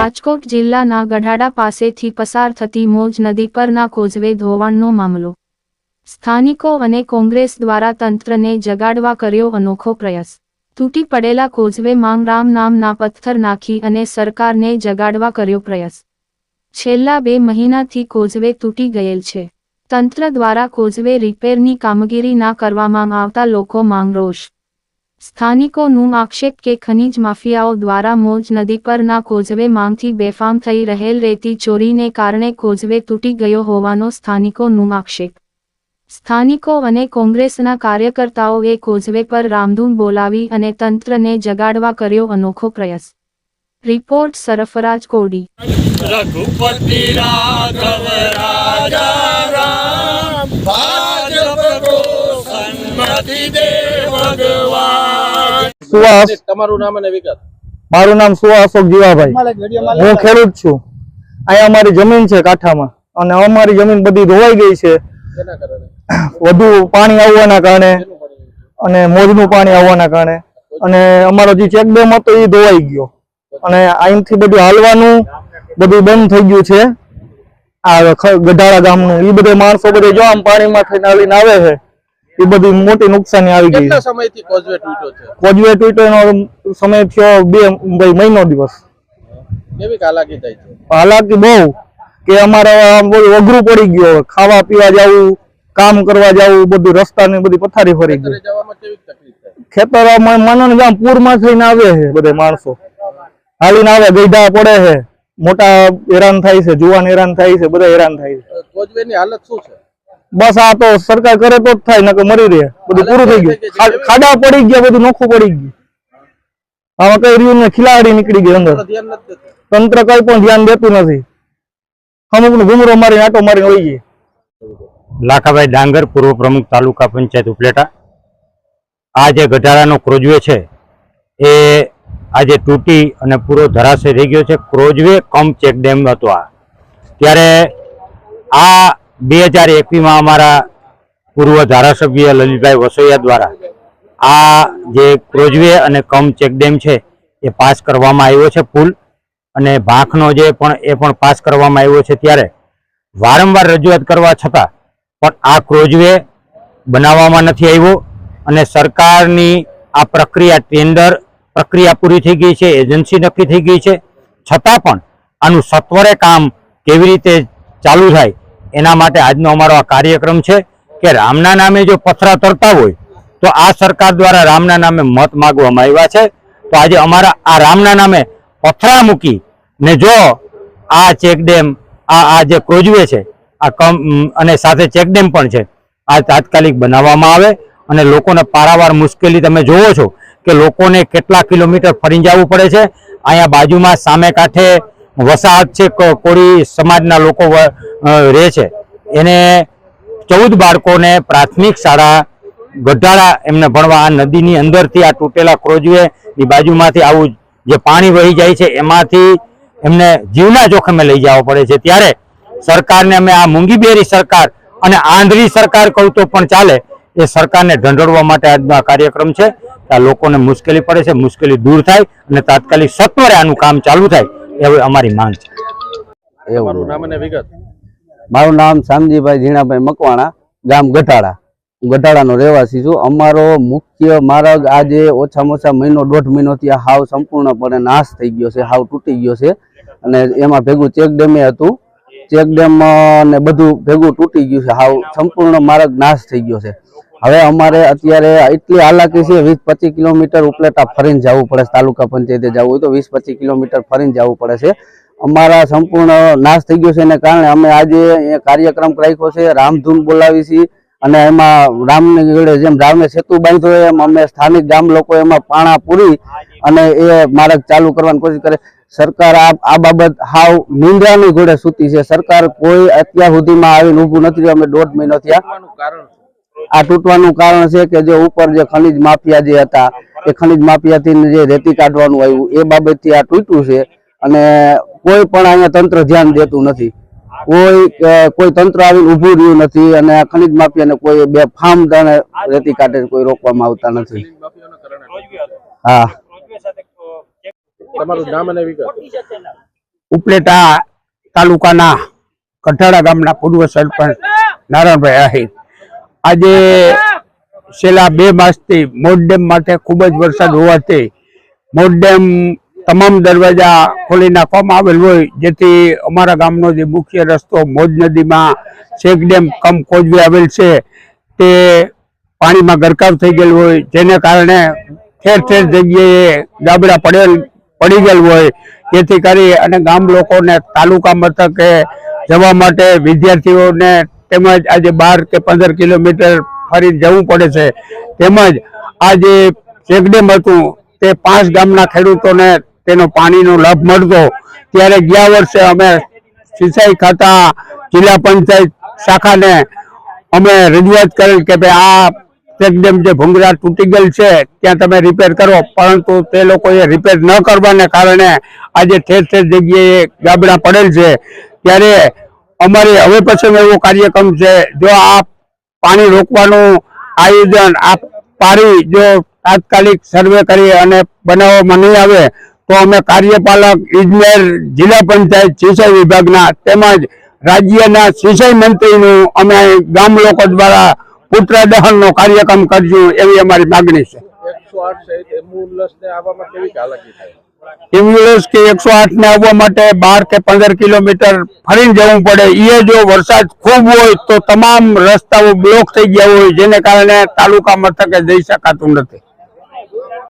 રાજકોટ જિલ્લાના ગઢાડા પાસેથી પસાર થતી મોજ નદી પરના કોઝવે ધોવાણનો મામલો. સ્થાનિકો અને કોંગ્રેસ દ્વારા તંત્રને જગાડવા કર્યો અનોખો પ્રયાસ. તૂટી પડેલા કોઝવે માંગરામ નામના પથ્થર નાખી અને સરકારને જગાડવા કર્યો પ્રયાસ. છેલ્લા બે મહિનાથી કોઝવે તૂટી ગયેલ છે. તંત્ર દ્વારા કોઝવે રિપેરની કામગીરી ના કરવામાં આવતા લોકો માંગ રોષ. સ્થાનિકોનું આક્ષેપ કે ખનીજ માફિયાઓ દ્વારા મોજ નદી પરના કોઝવે માંગથી બેફામ થઈ રહેલ રેતી ચોરીને કારણે કોઝવે તૂટી ગયો હોવાનો સ્થાનિકોનું આક્ષેપ. સ્થાનિકો અને કોંગ્રેસના કાર્યકર્તાઓએ કોઝવે પર રામધૂન બોલાવી અને તંત્રને જગાડવા કર્યો અનોખો પ્રયાસ. રિપોર્ટ સરફરાજ કોડી. રઘુપતિ રાઘવ રાજા રામ. સુહાસ તમારું નામ અને વિગત. મારું નામ સુહાસ અશોક જીવાભાઈ હું ખેડૂત છું. અહીંયા અમારી જમીન છે કાંઠામાં. અને અમારી જમીન બધી ધોવાઈ ગઈ છે. વધુ પાણી આવવાના કારણે અને મોજનું પાણી આવવાના કારણે. અને અમારો જે ચેકડેમ હતો એ ધોવાઈ ગયો. અને અહીંથી બધું હાલવાનું બધું બંધ થઈ ગયું છે. આ ગઢાળા ગામનું. એ બધે માણસો બધે જો આમ પાણીમાં થઈને આવે છે. એ બધી મોટી નુકસાની આવી ગઈ કેટલા સમયથી કોઝવે તૂટ્યો છે? સમય થયો બે ભાઈ મહિનો દિવસ. કેવી હાલાકી થાય છે? હાલાકી બહુ કે અમારે અઘરું પડી ગયું ખાવા પીવા જવું કામ કરવા જવું બધું રસ્તાની બધી પથારી ફરી ગઈ. ખેતરે માનો ને આમ પૂરમાં થઈને આવે છે બધા માણસો. હાલીને આવે ગઈઢા પડે છે. મોટા હેરાન થાય છે જુવાન હેરાન થાય છે બધા હેરાન થાય છે. કોઝવે ની હાલત શું છે? બસ આ તો સરકાર કરે તો જ થાય નકર મરી રહે. બધું પૂરું થઈ ગયું. ખાડા પડી ગયા બધું નોખું પડી ગયું. આમાં કઈ રહ્યું ને ખિલાડી નીકળી ગઈ અંદર. તંત્ર કઈ પણ ધ્યાન દેતું નથી. અમુકનું ઘુમરો મારી આટો મારી હોય ગઈ. લાખાભાઈ ડાંગર પૂર્વ પ્રમુખ તાલુકા પંચાયત ઉપલેટા. આ જે ગઢારાનો ક્રોજવે છે એ આજે તૂટી અને પૂરો ધરાશય થઈ ગયો છે. ક્રોજવે કમ ચેક ડેમ હતો આ. ત્યારે આ બે હજાર એકવીસમાં અમારા પૂર્વ ધારાસભ્ય લલિતભાઈ વસોયા દ્વારા આ જે ક્રોઝવે અને કમ ચેકડેમ છે, એ પાસ કરવામાં આવ્યો છે પુલ અને ભાંખનો જે પણ, એ પણ પાસ કરવામાં આવ્યો છે ત્યારે વારંવાર રજૂઆત કરવા છતાં પણ આ ક્રોઝવે બનાવવામાં નથી આવ્યો અને સરકારની આ પ્રક્રિયા ટેન્ડર પ્રક્રિયા પૂરી થઈ ગઈ છે એજન્સી નક્કી થઈ ગઈ છે. છતાં પણ આનું સત્વરે કામ કેવી રીતે ચાલુ થાય એના માટે આજનો અમારો આ કાર્યક્રમ છે કે રામના નામે જો પથરા તરતા હોય, તો આ સરકાર દ્વારા રામના નામે મત માગવામાં આવ્યા છે. તો આજે અમારા આ રામના નામે પથરા મૂકી ને જો આ ચેકડેમ, આ આ જે ક્રોજવે છે, આ કમ અને સાથે ચેકડેમ પણ છે, આ તાત્કાલિક બનાવવામાં આવે અને લોકોને પારાવાર મુશ્કેલી તમે જોવો છો કે લોકોને કેટલા કિલોમીટર ફરી જવું પડે છે. અહીંયા બાજુમાં સામે કાંઠે વસાહત છે કોળી સમાજના લોકો રહે છે. એને ચૌદ બાળકોને પ્રાથમિક શાળા ગઢાળા એમને ભણવા, આ નદીની અંદરથી આ તૂટેલા ક્રોજવે ની બાજુમાંથી આવું જે પાણી વહી જાય છે, એમાંથી એમને જીવના જોખમે લઈ જવા પડે છે. ત્યારે સરકારને અમે આ મૂંગીબેરી સરકાર અને આંધળી સરકાર કહું તો પણ ચાલે, એ સરકારને ઢંઢોળવા માટે આજનો આ કાર્યક્રમ છે. આ લોકોને મુશ્કેલી પડે છે, મુશ્કેલી દૂર થાય અને તાત્કાલિક સત્વરે આનું કામ ચાલુ થાય. એવી અમારી માંગ છે. તમારું નામ અને વિગત. મારું નામ શામજીભાઈ ઝીણાભાઈ મકવાણા ગામ ગઢાળા. હું ગઢાળાનો રહેવાસી છું. અમારો મુખ્ય માર્ગ આજે ઓછામાં ઓછા મહિનો દોઢ મહિનોથી આ હાવ સંપૂર્ણપણે નાશ થઈ ગયો છે હાવ તૂટી ગયો છે. અને એમાં ભેગું ચેક ડેમે હતું. ચેક ડેમ ને બધું ભેગું તૂટી ગયું છે. હાવ સંપૂર્ણ માર્ગ નાશ થઈ ગયો છે. હવે અમારે અત્યારે એટલી હાલાકી છે, વીસ પચીસ કિલોમીટર ઉપલેટા ફરીને જવું પડે છે, તાલુકા પંચાયતે જવું હોય તો વીસ પચીસ કિલોમીટર ફરીને જવું પડે છે. અમારા સંપૂર્ણ નાશ થઈ ગયો છે, એને કારણે અમે આજે કાર્યક્રમ રાખ્યો છે, રામધૂન બોલાવી છીએ અને એમાં રામને જોડે જેમ રામને સેતુ બાંધ્યો એમ અમે સ્થાનિક ગામ લોકો એમાં પાણા પૂરી અને એ માર્ગ ચાલુ કરવાની કોશિશ કરે. સરકાર આ બાબત હાવ નિંદ્રાની ઘોડે સૂતી છે. સરકાર કોઈ અત્યાર સુધીમાં આવીને ઊભું નથી અમે દોઢ મહિનો થયા. આ તૂટવાનું કારણ છે કે જે ઉપર જે ખનિજ માફિયા જે હતા એ ખનિજ માફિયાથી જે રેતી કાઢવાનું આવ્યું એ બાબતથી આ તૂટ્યું છે અને કોઈ પણ અહીંયા તંત્ર ધ્યાન દેતું નથી. કોઈ કોઈ તંત્ર આવીને ઊભું રહ્યું નથી અને આ ખનિજ માફિયાને કોઈ બે ફાર્મ રેતી કાઢે કોઈ રોકવામાં આવતા નથી. હા. તમારું નામ અને ઉપલેટા તાલુકાના કઠાડા ગામના પૂર્વ સરપંચ નારાયણભાઈ આહિર. આજે છેલ્લા બે માસથી મોટ ડેમ માટે ખૂબ જ વરસાદ હોવાથી મોટ ડેમ તમામ દરવાજા ખોલી નાખવામાં આવેલ હોય, જેથી અમારા ગામનો જે મુખ્ય રસ્તો મોજ નદીમાં શેક ડેમ કમ કોજવી આવેલ છે, તે પાણીમાં ગરકાવ થઈ ગયેલ હોય, જેને કારણે ઠેર ઠેર જગ્યાએ ગાબડા પડેલ, પડી ગયેલ હોય. જેથી કરી અને ગામ લોકોને તાલુકા મથકે જવા માટે વિદ્યાર્થીઓને તેમજ આજે બાર કે પંદર કિલોમીટર ફરી જવું પડે છે. તેમજ આ જે ચેકડેમ હતું, તે પાંચ ગામના ખેડૂતોને તેનો પાણીનો લાભ મળતો. ત્યારે ગયા વર્ષે અમે સિંચાઈ ખાતા જિલ્લા પંચાયત શાખાને અમે રજૂઆત કરેલ કે ભાઈ આ ચેકડેમ જે ભૂંગરા તૂટી ગયેલ છે, ત્યાં તમે રિપેર કરો. પરંતુ તે લોકોએ રિપેર ન કરવાને કારણે આજે ઠેર ઠેર જગ્યાએ ગાબડા પડેલ છે. ત્યારે અમારે હવે પછીનો એવો કાર્યક્રમ છે, જો આ પાણી રોકવાનું આયોજન, આ પારી જો તાત્કાલિક સર્વે કરી અને બનાવવામાં નહીં આવે, તો અમે કાર્યપાલક ઇજનેર જિલ્લા પંચાયત સિંચાઈ વિભાગના તેમજ રાજ્યના સિંચાઈ મંત્રીનું અમે ગામ લોકો દ્વારા પુત્ર દહનનો કાર્યક્રમ કરજો એવી અમારી માગણી છે. એકસો આઠ સહિત એમ્બ્યુલન્સને આવવામાં કેવી હાલાકી થાય? એમ્બ્યુલન્સ કે એકસો આઠ ને આવવા માટે બાર કે પંદર કિલોમીટર ફરીને જવું પડે. એ જો વરસાદ ખૂબ હોય તો તમામ રસ્તાઓ બ્લોક થઈ ગયા હોય, જેને કારણે તાલુકા મથકે જઈ શકાતું નથી.